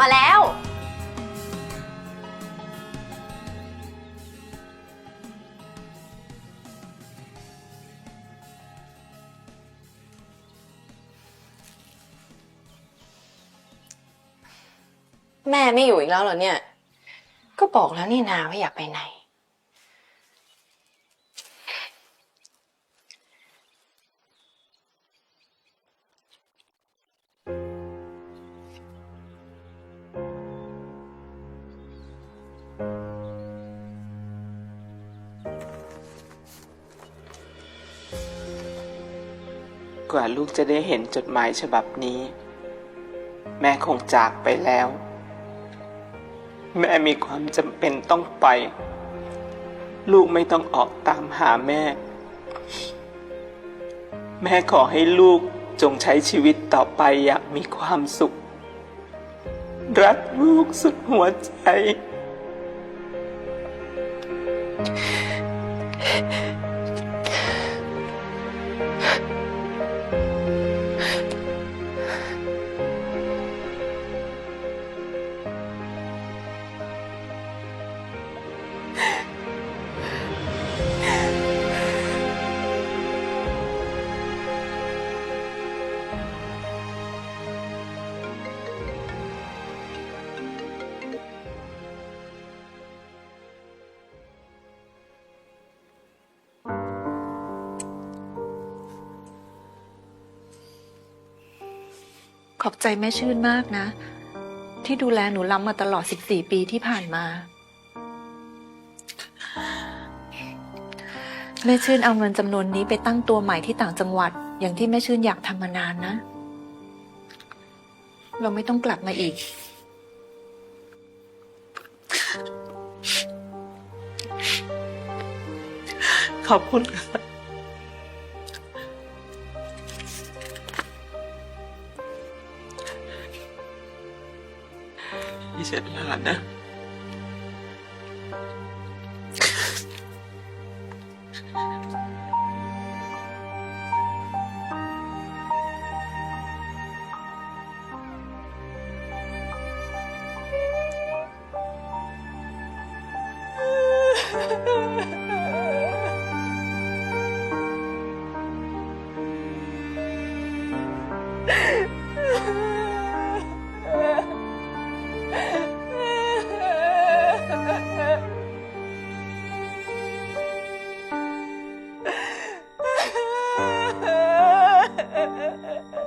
มาแล้ว แม่ไม่อยู่อีกแล้วเหรอเนี่ย ก็บอกแล้วนี่นาว่าอยากไปไหน กว่าลูกจะได้เห็นจดหมายฉบับนี้ แม่คงจากไปแล้ว แม่มีความจำเป็นต้องไป ลูกไม่ต้องออกตามหาแม่ แม่ขอให้ลูกจงใช้ชีวิตต่อไปอย่างมีความสุข รักลูกสุดหัวใจ ขอบใจแม่ชื่นมากนะ ที่ดูแลหนูล้ำมาตลอด 14 ปีที่ผ่านมา แม่ชื่นเอาเงินจำนวนนี้ไปตั้งตัวใหม่ที่ต่างจังหวัด อย่างที่แม่ชื่นอยากทำมานานนะ เราไม่ต้องกลับมาอีก ขอบคุณค่ะ ดิฉันลานะบักก Ha!